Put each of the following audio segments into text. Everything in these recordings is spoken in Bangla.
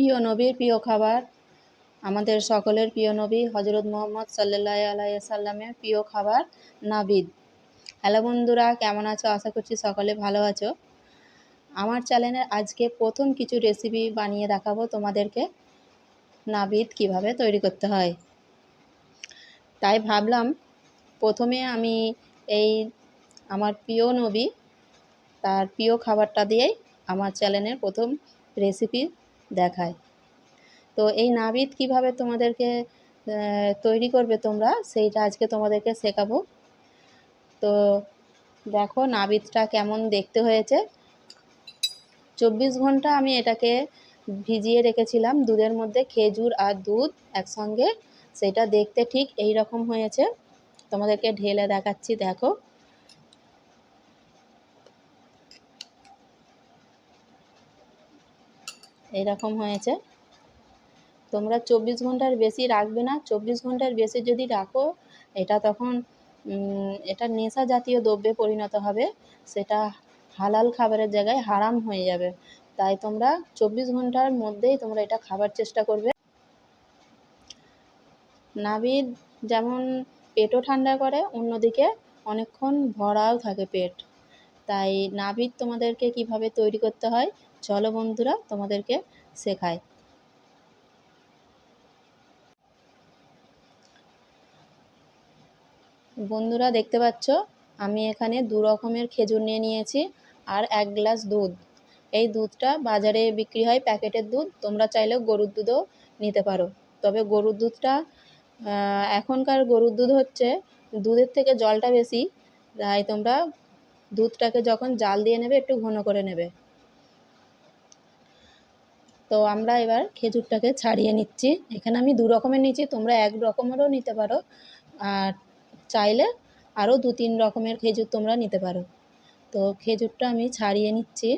প্রিয় নবীর প্রিয় খাবার, আমাদের সকলের প্রিয় নবী হজরত মোহাম্মদ সাল্লাহ আলাইসাল্লামের প্রিয় খাবার নাবিদ। হ্যালো বন্ধুরা, কেমন আছো? আশা করছি সকলে ভালো আছো। আমার চ্যানেলে আজকে প্রথম কিছু রেসিপি বানিয়ে দেখাবো তোমাদেরকে, নাবিদ কীভাবে তৈরি করতে হয়। তাই ভাবলাম, প্রথমে আমি এই আমার প্রিয় নবী, তার প্রিয় খাবারটা দিয়েই আমার চ্যানেলের প্রথম রেসিপি দেখায়। তো এই নাবিদ কীভাবে তোমাদেরকে তৈরি করবে তোমরা, সেইটা আজকে তোমাদেরকে শেখাবো। তো দেখো নাবিদটা কেমন দেখতে হয়েছে। চব্বিশ ঘণ্টা আমি এটাকে ভিজিয়ে রেখেছিলাম, দুধের মধ্যে খেজুর আর দুধ একসঙ্গে সেটা দেখতে ঠিক এই রকম হয়েছে। তোমাদেরকে ঢেলে দেখাচ্ছি, দেখো। এইরকম হয়েছে। তোমরা চব্বিশ ঘণ্টার বেশি রাখবে না। চব্বিশ ঘণ্টার বেশি যদি রাখো, এটা তখন এটা নেশা জাতীয় দ্রব্যে পরিণত হবে। সেটা হালাল খাবারের জায়গায় হারাম হয়ে যাবে। তাই তোমরা চব্বিশ ঘণ্টার মধ্যেই তোমরা এটা খাবার চেষ্টা করবে। নাবিদ যেমন পেটও ঠান্ডা করে, অন্যদিকে অনেকক্ষণ ভরাও থাকে পেট। তাই নাবিদ তোমাদেরকে কীভাবে তৈরি করতে হয় চলো বন্ধুরা, তোমাদেরকে শেখায় বন্ধুরা, দেখতে পাচ্ছ? আমি এখানে দু রকমের খেজুর নিয়ে নিয়েছি আর এক গ্লাস দুধ। এই দুধটা বাজারে বিক্রি হয় প্যাকেটের দুধ, তোমরা চাইলে গরুর দুধও নিতে পারো। তবে গরুর দুধটা এখনকার গরুর দুধ হচ্ছে দুধের থেকে জলটা বেশি, তাই তোমরা দুধটাকে যখন জাল দিয়ে নেবে, একটু ঘন করে নেবে। তো আমরা এবার খেজুরটাকে ছাড়িয়ে নিচ্ছি। এখানে আমি দু রকমের নিচ্ছি তোমরা এক রকমেরও নিতে পারো। আর চাইলে আরও দু তিন রকমের খেজুর তোমরা নিতে পারো। তো খেজুরটা আমি ছাড়িয়ে নিচ্ছি।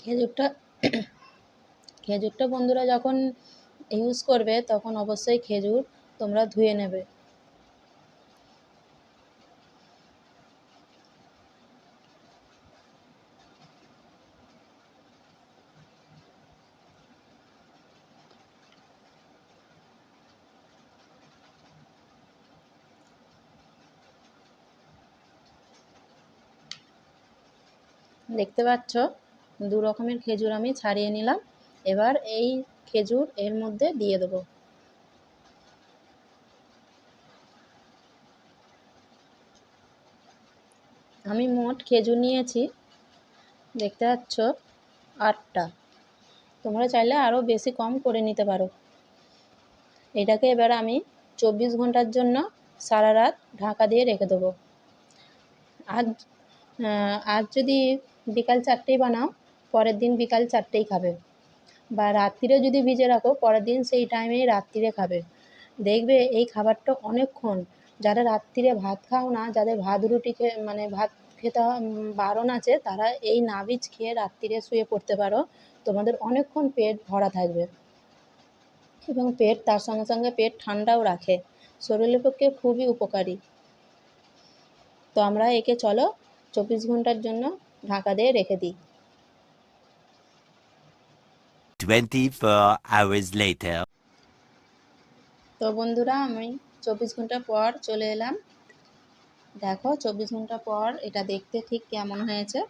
খেজুরটা খেজুরটা বন্ধুরা যখন ইউজ করবে তখন অবশ্যই খেজুর তোমরা ধুয়ে নেবে। দেখতে পাচ্ছ? দু রকমের খেজুর আমি ছাড়িয়ে নিলাম। এবার এই খেজুর এর মধ্যে দিয়ে দেবো। আমি মোট খেজুর নিয়েছি, দেখতে পাচ্ছ, আটটা। তোমরা চাইলে আরও বেশি কম করে নিতে পারো। এটাকে এবার আমি চব্বিশ ঘণ্টার জন্য সারা রাত ঢাকা দিয়ে রেখে দেবো। আজ আজ যদি বিকাল চারটেই বানাও পরের দিন বিকাল চারটেই খাবে। বা রাত্রিরে যদি ভিজে রাখো, পরের দিন সেই টাইমেই রাত্রিরে খাবে। দেখবে এই খাবারটা অনেকক্ষণ যারা রাত্রিরে ভাত খাও না, যাদের ভাত রুটি খেয়ে মানে ভাত খেতে বারণ আছে, তারা এই নাবিজ খেয়ে রাত্রিরে শুয়ে পড়তে পারো। তোমাদের অনেকক্ষণ পেট ভরা থাকবে। এবং পেট তার সঙ্গে সঙ্গে পেট ঠান্ডাও রাখে। শরীরের পক্ষে খুবই উপকারী। তো আমরা একে চলো, চব্বিশ ঘণ্টার জন্য ঢাকা দিয়ে রেখে দিই। 24 hours later. তো বন্ধুরা, আমি চব্বিশ ঘণ্টা পর চলে এলাম। দেখো, চব্বিশ ঘণ্টা পর এটা দেখতে ঠিক কেমন হয়েছে?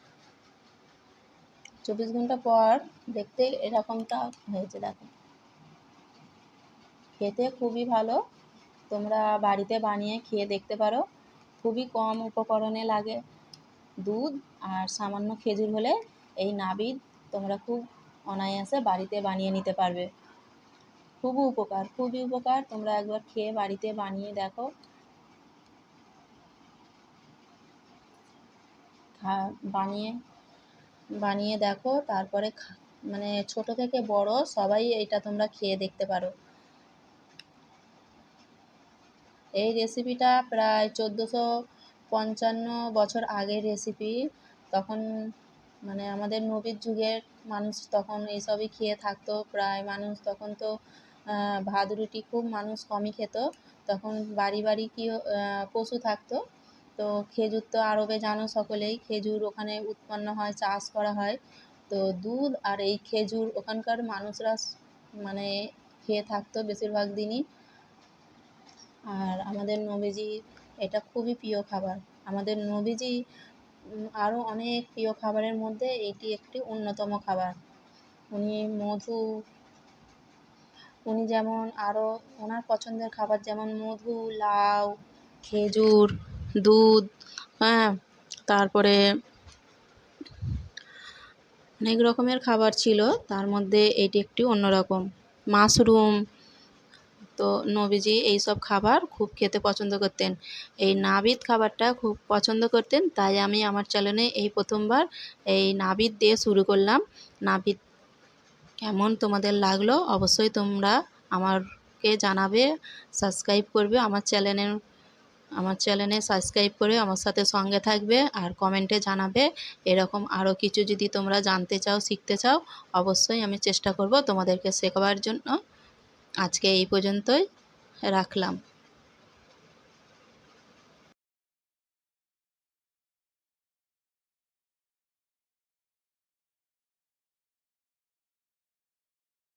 চব্বিশ ঘণ্টা পর দেখতে এরকমটা হয়েছে, দেখো। খেতে খুবই ভালো। তোমরা বাড়িতে বানিয়ে খেয়ে দেখতে পারো। খুবই কম উপকরণে লাগে দুধ আর সামান্য খেজুর হলে এই নাবিদ তোমরা খুব অনায়াসে বাড়িতে বানিয়ে নিতে পারবে। খুব উপকার, খুবই উপকার। তোমরা একবার খেয়ে বাড়িতে বানিয়ে দেখো। বানিয়ে বানিয়ে দেখো। তারপরে মানে ছোট থেকে বড় সবাই এটা তোমরা খেয়ে দেখতে পারো। এই রেসিপিটা প্রায় চোদ্দোশো পঞ্চান্ন বছর আগের রেসিপি তখন মানে আমাদের নবীর যুগের মানুষ তখন এইসবই খেয়ে থাকতো, প্রায় মানুষ তখন তো ভাত, রুটি খুব মানুষ কমই খেত। তখন বাড়ি বাড়ি কি পশু থাকতো। তো খেজুর তো আরবে জানো সকলেই, খেজুর ওখানে উৎপন্ন হয়, চাষ করা হয়। তো দুধ আর এই খেজুর ওখানকার মানুষরা মানে খেয়ে থাকতো বেশিরভাগ দিনই। আর আমাদের নবীজি, এটা খুবই প্রিয় খাবার। আমাদের নবীজি আরও অনেক প্রিয় খাবারের মধ্যে এটি একটি অন্যতম খাবার। উনি মধু, উনি যেমন আরও ওনার পছন্দের খাবার যেমন মধু, লাউ, খেজুর, দুধ হ্যাঁ তারপরে অনেক রকমের খাবার ছিল, তার মধ্যে এটি একটি অন্যরকম। মাশরুম তো নবীজি এইসব খাবার খুব খেতে পছন্দ করতেন। এই নাবিদ খাবারটা খুব পছন্দ করতেন, তাই আমি আমার চ্যানেলে এই প্রথমবার এই নাবিদ দিয়ে শুরু করলাম। নাবিদ, কেমন তোমাদের লাগল? অবশ্যই তোমরা আমারকে জানাবে সাবস্ক্রাইব করবে, আমার চ্যানেলের আমার চ্যানেলে সাবস্ক্রাইব করে আমার সাথে সঙ্গে থাকবে আর কমেন্টে জানাবে। এরকম আরও কিছু যদি তোমরা জানতে চাও, শিখতে চাও, অবশ্যই আমি চেষ্টা করব তোমাদেরকে শেখাবার জন্য। আজকে এই পর্যন্তই রাখলাম।